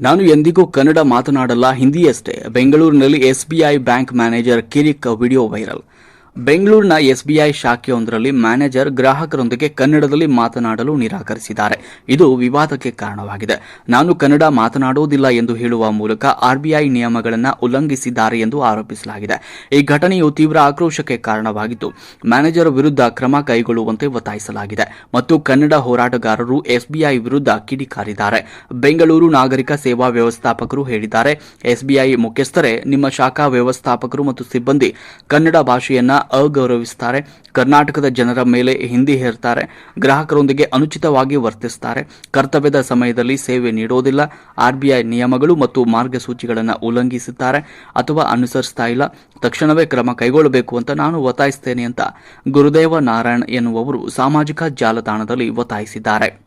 ನಾನು ಎಂದಿಗೂ ಕನ್ನಡ ಮಾತನಾಡಲ್ಲ ಹಿಂದಿಯಷ್ಟೇ. ಬೆಂಗಳೂರಿನಲ್ಲಿ ಎಸ್ಬಿಐ ಬ್ಯಾಂಕ್ ಮ್ಯಾನೇಜರ್ ಕಿರಿಕ್ ವಿಡಿಯೋ ವೈರಲ್. ಬೆಂಗಳೂರಿನ ಎಸ್ಬಿಐ ಶಾಖೆಯೊಂದರಲ್ಲಿ ಮ್ಯಾನೇಜರ್ ಗ್ರಾಹಕರೊಂದಿಗೆ ಕನ್ನಡದಲ್ಲಿ ಮಾತನಾಡಲು ನಿರಾಕರಿಸಿದ್ದಾರೆ. ಇದು ವಿವಾದಕ್ಕೆ ಕಾರಣವಾಗಿದೆ. ನಾನು ಕನ್ನಡ ಮಾತನಾಡುವುದಿಲ್ಲ ಎಂದು ಹೇಳುವ ಮೂಲಕ ಆರ್ಬಿಐ ನಿಯಮಗಳನ್ನು ಉಲ್ಲಂಘಿಸಿದ್ದಾರೆ ಎಂದು ಆರೋಪಿಸಲಾಗಿದೆ. ಈ ಘಟನೆಯು ತೀವ್ರ ಆಕ್ರೋಶಕ್ಕೆ ಕಾರಣವಾಗಿದ್ದು, ಮ್ಯಾನೇಜರ್ ವಿರುದ್ಧ ಕ್ರಮ ಕೈಗೊಳ್ಳುವಂತೆ ಒತ್ತಾಯಿಸಲಾಗಿದೆ ಮತ್ತು ಕನ್ನಡ ಹೋರಾಟಗಾರರು ಎಸ್ಬಿಐ ವಿರುದ್ಧ ಕಿಡಿಕಾರಿದ್ದಾರೆ. ಬೆಂಗಳೂರು ನಾಗರಿಕ ಸೇವಾ ವ್ಯವಸ್ಥಾಪಕರು ಹೇಳಿದ್ದಾರೆ, ಎಸ್ಬಿಐ ಮುಖ್ಯಸ್ಥರೇ, ನಿಮ್ಮ ಶಾಖಾ ವ್ಯವಸ್ಥಾಪಕರು ಮತ್ತು ಸಿಬ್ಬಂದಿ ಕನ್ನಡ ಭಾಷೆಯನ್ನ ಅಗೌರವಿಸುತ್ತಾರೆ ಕರ್ನಾಟಕದ ಜನರ ಮೇಲೆ ಹಿಂದಿ ಹೇರ್ತಾರೆ. ಗ್ರಾಹಕರೊಂದಿಗೆ ಅನುಚಿತವಾಗಿ ವರ್ತಿಸುತ್ತಾರೆ ಕರ್ತವ್ಯದ ಸಮಯದಲ್ಲಿ ಸೇವೆ ನೀಡೋದಿಲ್ಲ. ಆರ್ಬಿಐ ನಿಯಮಗಳು ಮತ್ತು ಮಾರ್ಗಸೂಚಿಗಳನ್ನು ಉಲ್ಲಂಘಿಸುತ್ತಾರೆ ಅಥವಾ ಅನುಸರಿಸ್ತಾ ಇಲ್ಲ. ತಕ್ಷಣವೇ ಕ್ರಮ ಕೈಗೊಳ್ಳಬೇಕು ಅಂತ ನಾನು ಒತ್ತಾಯಿಸ್ತೇನೆ ಅಂತ ಗುರುದೇವ ನಾರಾಯಣ್ ಎನ್ನುವವರು ಸಾಮಾಜಿಕ ಜಾಲತಾಣದಲ್ಲಿ ಒತ್ತಾಯಿಸಿದ್ದಾರೆ.